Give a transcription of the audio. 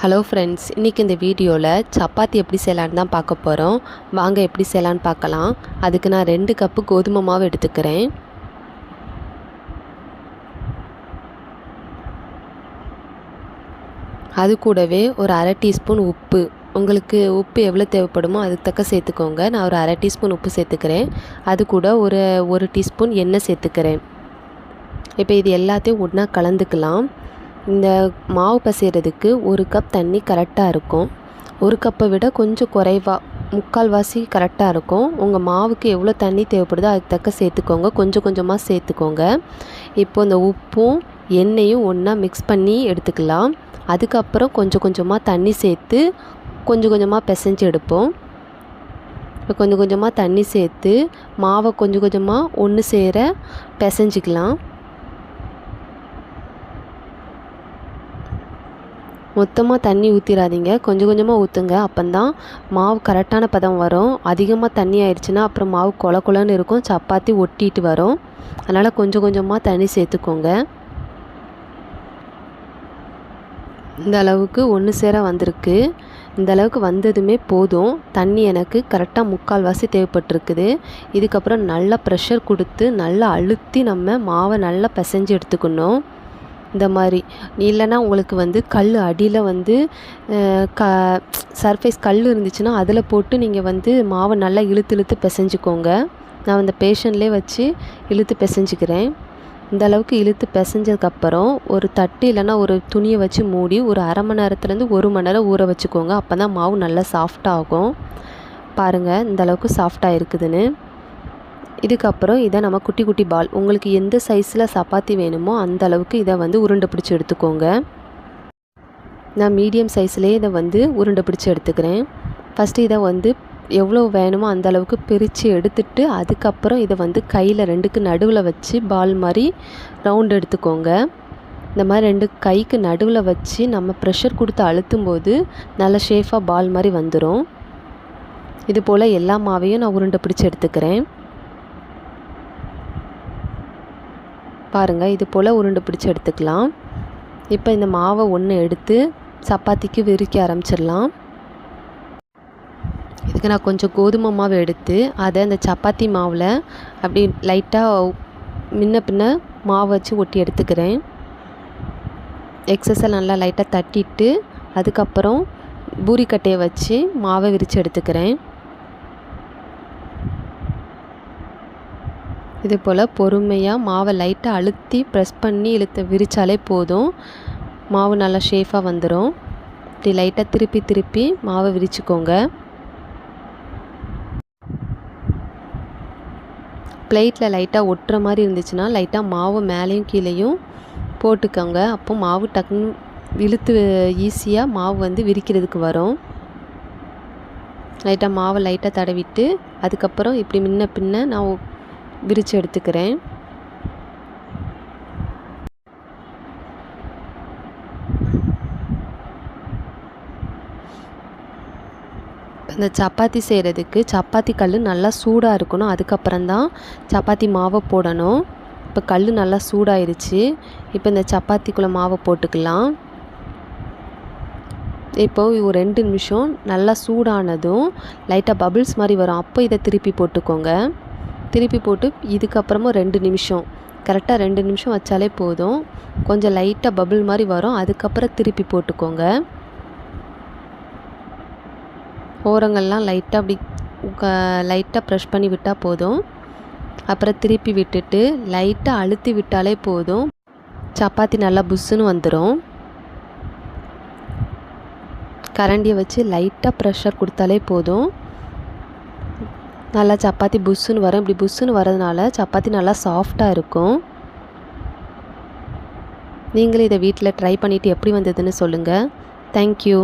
Hello friends இன்றைக்கி இந்த வீடியோவில் சப்பாத்தி எப்படி செய்யலான்னு தான் பார்க்க போகிறோம் வாங்க எப்படி செய்யலான்னு பார்க்கலாம். அதுக்கு நான் ரெண்டு கப்பு கோதுமை மாவு எடுத்துக்கிறேன். அது கூடவே ஒரு அரை டீஸ்பூன் உப்பு. உங்களுக்கு உப்பு எவ்வளோ தேவைப்படுமோ அதுக்கு தக்க சேர்த்துக்கோங்க. நான் ஒரு அரை டீஸ்பூன் உப்பு சேர்த்துக்கிறேன். அது கூட ஒரு ஒரு டீஸ்பூன் எண்ணெய் சேர்த்துக்கிறேன். இப்போ இது எல்லாத்தையும் ஒன்றா கலந்துக்கலாம். இந்த மாவு பசைகிறதுக்கு ஒரு கப் தண்ணி கரெக்டாக இருக்கும். ஒரு கப்பை விட கொஞ்சம் குறைவாக முக்கால்வாசி கரெக்டாக இருக்கும். உங்கள் மாவுக்கு எவ்வளோ தண்ணி தேவைப்படுதோ அதுக்கு தக்க சேர்த்துக்கோங்க. கொஞ்சம் கொஞ்சமாக சேர்த்துக்கோங்க. இப்போ இந்த உப்பும் எண்ணெயும் ஒன்றா மிக்ஸ் பண்ணி எடுத்துக்கலாம். அதுக்கப்புறம் கொஞ்சம் கொஞ்சமாக தண்ணி சேர்த்து கொஞ்சம் கொஞ்சமாக பிசைஞ்சு எடுப்போம். இப்போ கொஞ்சம் கொஞ்சமாக தண்ணி சேர்த்து மாவை கொஞ்சம் கொஞ்சமாக ஒன்று சேர பிசைஞ்சிக்கலாம். மொத்தமாக தண்ணி ஊற்றிடாதீங்க கொஞ்சம் கொஞ்சமாக ஊற்றுங்க அப்போந்தான் மாவு கரெக்டான பதம் வரும். அதிகமாக தண்ணி ஆயிடுச்சுன்னா அப்புறம் மாவு கொல கொலன்னு இருக்கும். சப்பாத்தி ஒட்டிட்டு வரும். அதனால் கொஞ்சம் கொஞ்சமாக தண்ணி சேர்த்துக்கோங்க. இந்த அளவுக்கு ஒன்று சேர வந்திருக்கு. இந்த அளவுக்கு வந்ததுமே போதும். தண்ணி எனக்கு கரெக்டாக முக்கால்வாசி தேவைப்பட்டிருக்குது. இதுக்கப்புறம் நல்லா ப்ரெஷர் கொடுத்து நல்லா அழுத்தி நம்ம மாவை நல்லா பிசைஞ்சு எடுத்துக்கணும். இந்த மாதிரி. இல்லைன்னா உங்களுக்கு வந்து கல் அடியில் வந்து க சர்ஃபேஸ் கல் இருந்துச்சுன்னா அதில் போட்டு நீங்கள் வந்து மாவை நல்லா இழுத்து இழுத்து பிசைஞ்சுக்கோங்க. நான் அந்த பேஷன்லேயே வச்சு இழுத்து பிசைஞ்சிக்கிறேன். இந்த அளவுக்கு இழுத்து பிசைஞ்சதுக்கப்புறம் ஒரு தட்டு இல்லைன்னா ஒரு துணியை வச்சு மூடி ஒரு அரை மணி நேரத்துலேருந்து ஒரு மணி நேரம் ஊற வச்சுக்கோங்க. அப்போ தான் மாவு நல்லா சாஃப்டாகும் பாருங்கள் இந்த அளவுக்கு சாஃப்டாக இருக்குதுன்னு இதுக்கப்புறம் இதை நம்ம குட்டி குட்டி பால் உங்களுக்கு எந்த சைஸில் சப்பாத்தி வேணுமோ அந்த அளவுக்கு இதை வந்து உருண்டை பிடிச்சி எடுத்துக்கோங்க. நான் மீடியம் சைஸ்லேயே இதை வந்து உருண்டை பிடிச்சி எடுத்துக்கிறேன். ஃபஸ்ட்டு இதை வந்து எவ்வளோ வேணுமோ அந்த அளவுக்கு பிரித்து எடுத்துட்டு அதுக்கப்புறம் இதை வந்து கையில் ரெண்டுக்கு நடுவில் வச்சு பால் மாதிரி ரவுண்ட் எடுத்துக்கோங்க. இந்த மாதிரி ரெண்டு கைக்கு நடுவில் வச்சு நம்ம ப்ரெஷர் கொடுத்து அழுத்தும் போது நல்ல ஷேஃபாக பால் மாதிரி வந்துடும் இது போல் எல்லா மாவையும் நான் உருண்டை பிடிச்சி எடுத்துக்கிறேன். பாருங்கள் இது போல் உருண்டை பிடிச்சி எடுத்துக்கலாம். இப்போ இந்த மாவை ஒன்று எடுத்து சப்பாத்திக்கு விரிக்க ஆரம்பிச்சிடலாம். இதுக்கு நான் கொஞ்சம் கோதுமை மாவு எடுத்து அதை அந்த சப்பாத்தி மாவில் அப்படி லைட்டாக முன்ன பின்ன மாவு வச்சு ஒட்டி எடுத்துக்கிறேன். எக்ஸஸை நல்லா லைட்டாக தட்டிட்டு அதுக்கப்புறம் பூரிக்கட்டையை வச்சு மாவை விரித்து எடுத்துக்கிறேன். இது போல் பொறுமையாக மாவை லைட்டாக அழுத்தி ப்ரெஸ் பண்ணி இழுத்து விரித்தாலே போதும். மாவு நல்லா ஷேஃபாக வந்துடும் இப்படி லைட்டாக திருப்பி திருப்பி மாவை விரிச்சுக்கோங்க. பிளேட்டில் லைட்டாக ஒட்டுற மாதிரி இருந்துச்சுன்னா லைட்டாக மாவு மேலேயும் கீழேயும் போட்டுக்கோங்க. அப்போ மாவு டக்குன்னு இழுத்து ஈஸியாக மாவு வந்து விரிக்கிறதுக்கு வரும். லைட்டாக மாவை லைட்டாக தடவிட்டு அதுக்கப்புறம் இப்படி முன்ன பின்ன நான் விரித்து எடுத்துக்கிறேன். இந்த சப்பாத்தி செய்கிறதுக்கு சப்பாத்தி கல் நல்லா சூடாக இருக்கணும். அதுக்கப்புறம் தான் சப்பாத்தி மாவை போடணும். இப்போ கல் நல்லா சூடாயிருச்சு. இப்போ இந்த சப்பாத்திக்குள்ளே மாவை போட்டுக்கலாம். இப்போது ஒரு ரெண்டு நிமிஷம் நல்லா சூடானதும் லைட்டாக பபிள்ஸ் மாதிரி வரும். அப்போ இதை திருப்பி போட்டுக்கோங்க. திருப்பி போட்டு இதுக்கப்புறமும் ரெண்டு நிமிஷம். கரெக்டாக ரெண்டு நிமிஷம் வச்சாலே போதும். கொஞ்சம் லைட்டாக பபுள் மாதிரி வரும். அதுக்கப்புறம் திருப்பி போட்டுக்கோங்க. ஓரங்கள்லாம் லைட்டாக அப்படி லைட்டாக ப்ரெஷ் பண்ணி விட்டால் போதும். அப்புறம் திருப்பி விட்டுட்டு லைட்டாக அழுத்தி விட்டாலே போதும். சப்பாத்தி நல்லா புஷ்ஷுன்னு வந்துடும் கரண்டியை வச்சு லைட்டாக ப்ரெஷர் கொடுத்தாலே போதும். நல்லா சப்பாத்தி புஷ்ஷுன்னு வரும். இப்படி புஷ்ஷுன்னு வரதுனால சப்பாத்தி நல்லா சாஃப்டாக இருக்கும். நீங்களும் இதை வீட்டில் ட்ரை பண்ணிவிட்டு எப்படி வந்ததுன்னு சொல்லுங்கள் தேங்க்யூ